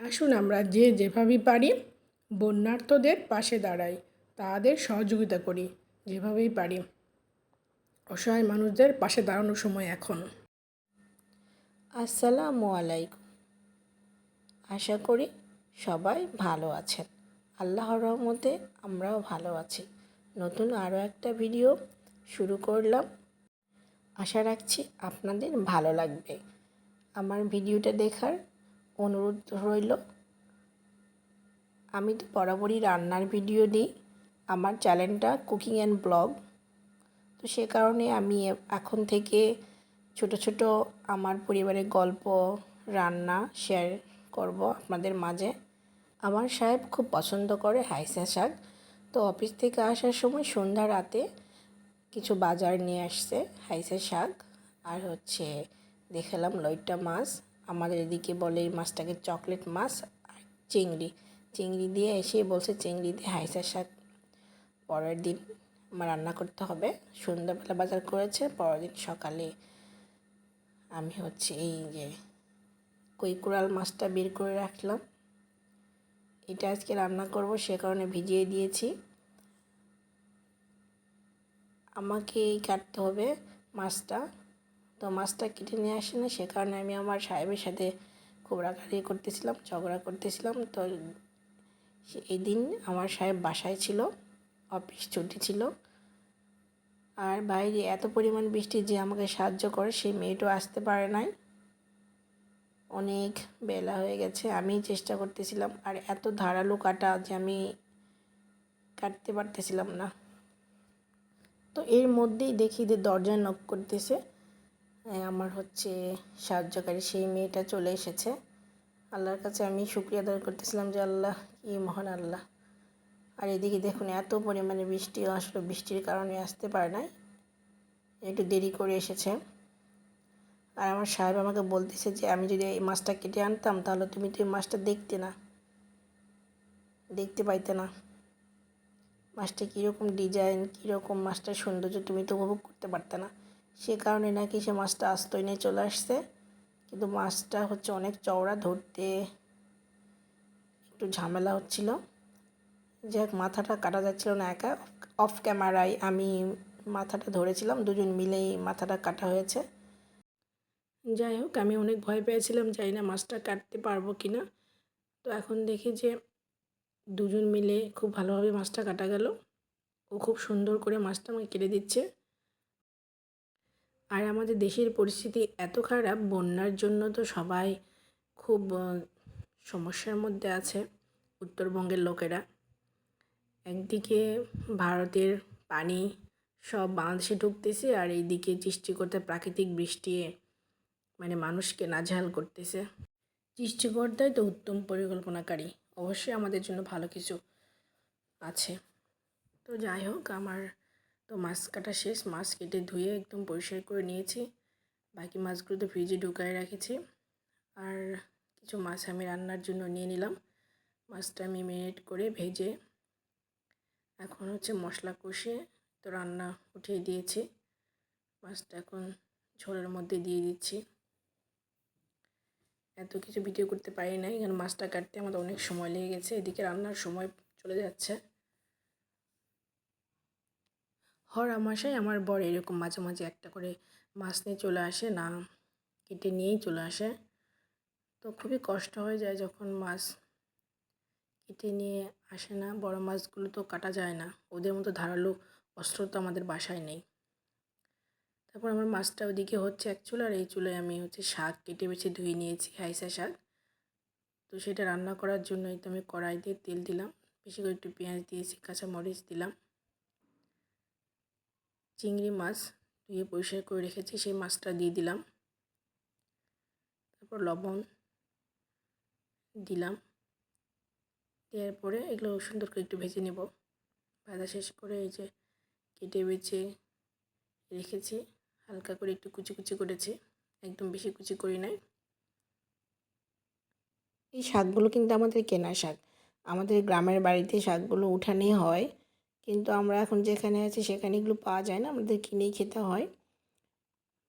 আসুন আমরা যে যেভাবেই পারি বন্যার্থদের পাশে দাঁড়াই, তাদের সহযোগিতা করি, যেভাবেই পারি। অসহায় মানুষদের পাশে দাঁড়ানোর সময় এখন। আসসালামু আলাইকুম। আশা করি সবাই ভালো আছেন। আল্লাহর রহমতে আমরাও ভালো আছি। নতুন আরও একটা ভিডিও শুরু করলাম। আশা রাখছি আপনাদের ভালো লাগবে। আমার ভিডিওটা দেখার অনুরোধ রইল। আমি তো বরাবরই রান্নার ভিডিও দিই। আমার চ্যানেলটা কুকিং অ্যান্ড ব্লগ। তো সে কারণে আমি এখন থেকে ছোট ছোট আমার পরিবারের গল্প, রান্না শেয়ার করব আপনাদের মাঝে। আমার সাহেব খুব পছন্দ করে হাইসা শাক। তো অফিস থেকে আসার সময় সন্ধ্যা রাতে কিছু বাজার নিয়ে আসছে হাইসা শাক। আর হচ্ছে, দেখালাম লইট্টা মাছ। আমাদের এদিকে বলে এই মাছটাকে চকলেট মাছ আর চিংড়ি। চিংড়ি দিয়ে এসে বলছে চিংড়ি দিয়ে হাইসা শাক পরের দিন আমার রান্না করতে হবে। সন্ধ্যাবেলা বাজার করেছে, পরের দিন সকালে আমি হচ্ছে এই যে কৈকুড়াল মাছটা বের করে রাখলাম। এটা আজকে রান্না করব, সে কারণে ভিজিয়ে দিয়েছি। আমাকে কাটতে হবে মাছটা। তো মাছটা কেটে নিয়ে আসে না, সে কারণে আমি আমার সাহেবের সাথে খুব রাগারাগি করতেছিলাম, ঝগড়া করতেছিলাম। তো এই দিন আমার সাহেব বাসায় ছিল, অফিস ছুটি ছিল। আর বাইরে এত পরিমাণ বৃষ্টি যে আমাকে সাহায্য করে, সেই মেয়েটাও আসতে পারে নাই। অনেক বেলা হয়ে গেছে, আমি চেষ্টা করতেছিলাম, আর এত ধারালো কাটা যে আমি কাটতে পারতেছিলাম না। তো এর মধ্যেই দেখি যে দরজায় নক করতেছে। আমার হচ্ছে সাহায্যকারী সেই মেয়েটা চলে এসেছে। আল্লাহর কাছে আমি শুক্রিয়া আদায় করতেছিলাম যে আল্লাহ, কি মহান আল্লাহ। আর এদিকে দেখুন, এত পরিমাণে বৃষ্টি আসলো। বৃষ্টির কারণে আসতে পারে নাই। একটু দেরি করে এসেছে। আর আমার সাহেব আমাকে বলতেছে যে, আমি যদি এই মাছটা কেটে আনতাম, তাহলে তুমি তো এই মাছটা দেখতে না। দেখতে পাইতে না। মাছটা কীরকম ডিজাইন, কীরকম মাছটার সৌন্দর্য তুমি তো উপভোগ করতে পারতে না। সে কারণে নাকি সে মাছটা আস্তই নিয়ে চলে আসছে। কিন্তু মাছটা হচ্ছে অনেক চওড়া, ধরতে একটু ঝামেলা হচ্ছিল। যাক মাথাটা কাটা যাচ্ছিল না একা। অফ ক্যামেরায় আমি মাথাটা ধরেছিলাম, দুজন মিলেই মাথাটা কাটা হয়েছে। যাই হোক, আমি অনেক ভয় পেয়েছিলাম, জানি না মাছটা কাটতে পারব কি না তো এখন দেখি যে দুজন মিলে খুব ভালোভাবে মাছটা কাটা গেল। ও খুব সুন্দর করে মাছটা আমাকে কেটে দিচ্ছে। আর আমাদের দেশের পরিস্থিতি এত খারাপ, বন্যার জন্য তো সবাই খুব সমস্যার মধ্যে আছে উত্তরবঙ্গের লোকেরা। একদিকে ভারতের পানি সব বাংলাদেশে ঢুকতেছে আর এইদিকে সৃষ্টি করতে প্রাকৃতিক বৃষ্টি মানে মানুষকে নাজেহাল করতেছে। সৃষ্টিকর্তাই তো উত্তম পরিকল্পনাকারী, অবশ্যই আমাদের জন্য ভালো কিছু আছে। তো যাই হোক, আমার তো মাছ কাটা শেষ, মাছ কেটে ধুয়ে একদম পরিষ্কার করে নিয়েছি। বাকি মাছগুলো তো ফ্রিজে ঢুকায় রেখেছি। আর কিছু মাছ আমি রান্নার জন্য নিয়ে নিলাম। মাছটা আমি মেরিনেট করে ভেজে এখন হচ্ছে মশলা কষিয়ে তো রান্না উঠিয়ে দিয়েছি। মাছটা এখন ঝোলের মধ্যে দিয়ে দিচ্ছি। এত কিছু ভিডিও করতে পারি নাই, কারণ মাছটা কাটতে আমাদের অনেক সময় লেগে গেছে। এদিকে রান্নার সময় চলে যাচ্ছে। হর আমাশাই আমার বর এরকম মাঝে মাঝে একটা করে মাছ নিয়ে চলে আসে, না কেটে নিয়েই চলে আসে। তো খুবই কষ্ট হয়ে যায় যখন মাছ কেটে নিয়ে আসে না। বড় মাছগুলো তো কাটা যায় না। ওদের মতো ধারালো অস্ত্র তো আমাদের বাসায় নেই। তারপর আমার মাছটা ওদিকে হচ্ছে এক চুল আর এই চুলে আমি হচ্ছে শাক কেটে বেছে ধুয়ে নিয়েছি, হাইসা শাক। তো সেটা রান্না করার জন্যই তো আমি কড়াই দিয়ে তেল দিলাম, বেশি করে একটু পেঁয়াজ দিয়েছি কাঁচা মরিচ দিলাম। চিংড়ি মাছ ধুয়ে পরিষ্কার করে রেখেছি, সেই মাছটা দিয়ে দিলাম। তারপর লবণ দিলাম। দেওয়ার পরে এগুলো সুন্দর করে একটু ভেজে নেব। ভাজা শেষ করে এই যে কেটে বেছে রেখেছি, হালকা করে একটু কুচি কুচি করেছি, একদম বেশি কুচি করি নাই। এই শাকগুলো কিন্তু আমাদের কেনা শাক। আমাদের গ্রামের বাড়িতে শাকগুলো উঠানেই হয়। কিন্তু আমরা এখন যেখানে আছি সেখানে এগুলো পাওয়া যায় না, আমাদের কিনেই খেতে হয়।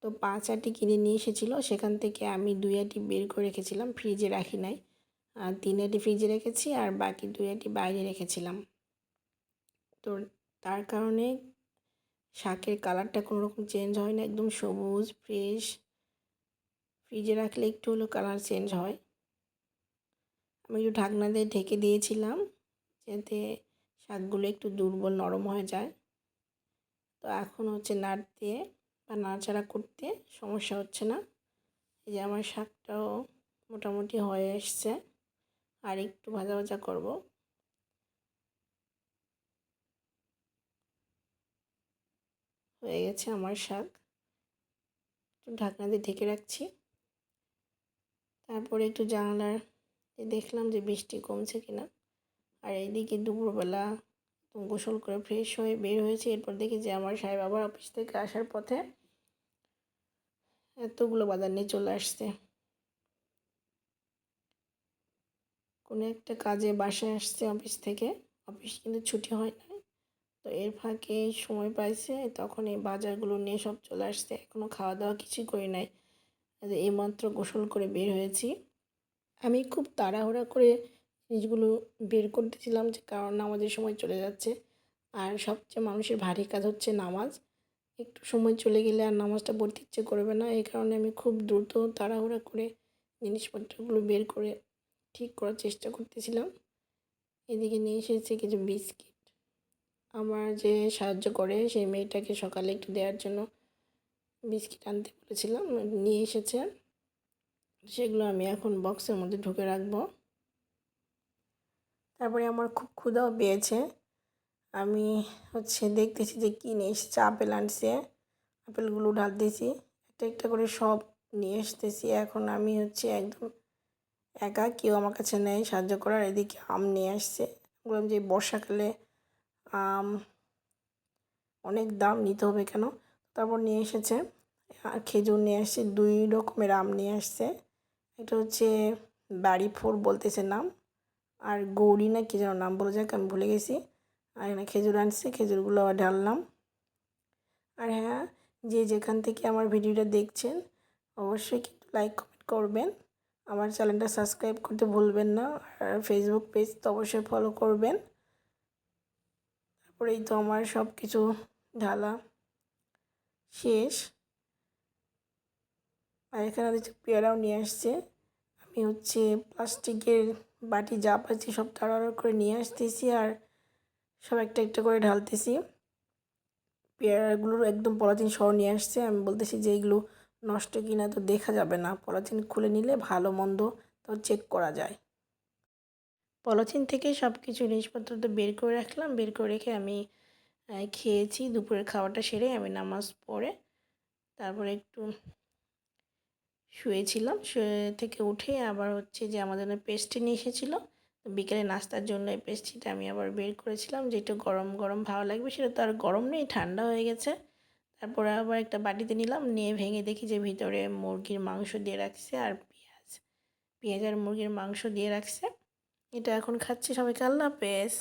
তো পাঁচ আটি কিনে নিয়ে এসেছিল, সেখান থেকে আমি দুই আটি বের করে রেখেছিলাম ফ্রিজে রাখি নাই। আর তিন আটি ফ্রিজে রেখেছি, আর বাকি দুই আটি বাইরে রেখেছিলাম। তো তার কারণে শাকের কালারটা কোনো রকম চেঞ্জ হয় না, একদম সবুজ ফ্রেশ ফ্রিজে রাখলে একটু হলেও কালার চেঞ্জ হয়। আমি একটু ঢাকনা দিয়ে ঢেকে দিয়েছিলাম, যাতে শাকগুলো একটু দুর্বল নরম হয়ে যায়। তো এখন হচ্ছে নাড় দিয়ে বা নাড়াচাড়া করতে সমস্যা হচ্ছে না। এই যে আমার শাকটাও মোটামুটি হয়ে এসছে, আর একটু ভাজা ভাজা করব। হয়ে গেছে আমার শাক। একটু ঢাকনা দিয়ে ঢেকে রাখছি। তারপরে একটু জানালার দেখলাম যে বৃষ্টি কমছে কিনা। আর এইদিকে দুপুরবেলা গোসল করে ফ্রেশ হয়ে বের হয়েছে। এরপর দেখি যে আমার সাহেব আবার অফিস থেকে আসার পথে এতগুলো বাজার নিয়ে চলে আসছে। কোনো একটা কাজে বাসায় আসছে অফিস থেকে। অফিস কিন্তু ছুটি হয় না তো এর ফাঁকে সময় পাইছে, তখন এই বাজারগুলো নিয়ে সব চলে আসছে। এখনও খাওয়া দাওয়া কিছুই করি নাই। এইমাত্র গোসল করে বের হয়েছি। আমি খুব তাড়াহুড়া করে জিনিসগুলো বের করতেছিলাম যে কারণ নামাজের সময় চলে যাচ্ছে। আর সবচেয়ে মানুষের ভারী কাজ হচ্ছে নামাজ। একটু সময় চলে গেলে আর নামাজটা পড়তে ইচ্ছে করবে না। এই কারণে আমি খুব দ্রুত তাড়াহুড়া করে জিনিসপত্রগুলো বের করে ঠিক করার চেষ্টা করতেছিলাম। এদিকে নিয়ে এসেছে কিছু বিস্কিট। আমার যে সাহায্য করে সেই মেয়েটাকে সকালে একটু দেওয়ার জন্য বিস্কিট আনতে বলেছিলাম। নিয়ে এসেছে। সেগুলো আমি এখন বক্সের মধ্যে ঢুকে রাখব। তারপরে আমার খুব ক্ষুধাও পেয়েছে। আমি হচ্ছে দেখতেছি যে কী নিয়ে এসেছে আপেল আনছে। আপেলগুলো ঢালতেছি একটা একটা করে সব নিয়ে এসতেছি এখন আমি হচ্ছে একদম একা, কেউ আমার কাছে নেই, সাহায্য করার। এদিকে আম নিয়ে আসছে। বললাম যে বর্ষাকালে আম অনেক দাম নিতে হবে কেন? তারপর নিয়ে এসেছে আর খেজুর নিয়ে আসছে, দুই রকমের আম নিয়ে আসছে। এটা হচ্ছে বাড়ি ফোর বলতেছে নাম। আর গৌরী না কি যেন নাম বলে যাক, আমি ভুলে গেছি। আর এখানে খেজুর আনছে, খেজুরগুলো আবার ঢাললাম। আর হ্যাঁ যে যেখান থেকে আমার ভিডিওটা দেখছেন, অবশ্যই কিন্তু লাইক কমেন্ট করবেন। আমার চ্যানেলটা সাবস্ক্রাইব করতে ভুলবেন না, আর ফেসবুক পেজ তো অবশ্যই ফলো করবেন। তারপরেই তো আমার সব কিছু ঢালা শেষ। আর এখানে হচ্ছে পেয়ারাও নিয়ে আসছে। আমি হচ্ছে প্লাস্টিকের বাটি, যা পাচ্ছি সব তাড়াতাড়ি করে নিয়ে আসতেছি আর সব একটা একটা করে ঢালতেছি। পেয়ারাগুলোর একদম পলিথিন সহ নিয়ে আসছে। আমি বলতেছি যে এইগুলো নষ্ট কিনা তো দেখা যাবে না। পলিথিন খুলে নিলে ভালো মন্দ তো চেক করা যায়। পলিথিন থেকে সব কিছু জিনিসপত্র তো বের করে রাখলাম। বের করে রেখে আমি খেয়েছি। দুপুরের খাওয়াটা সেরে আমি নামাজ পড়ে তারপরে একটু শুয়েছিলাম, শুয়ে থেকে উঠে আবার হচ্ছে যে আমাদের পেস্ট্রি নিয়ে এসেছিল। বিকেলে নাস্তার জন্য এই পেস্ট্রিটা আমি আবার বের করেছিলাম যেটা গরম গরম ভালো লাগবে, সেটা তো আর গরম নেই, ঠান্ডা হয়ে গেছে। তারপরে আবার একটা বাটিতে নিলাম, নিয়ে ভেঙে দেখি যে ভিতরে মুরগির মাংস দিয়ে রাখছে আর পেঁয়াজ। পেঁয়াজ আর মুরগির মাংস দিয়ে রাখছে। এটা এখন খাচ্ছি সবাইকে আল্লাহ হাফেজ।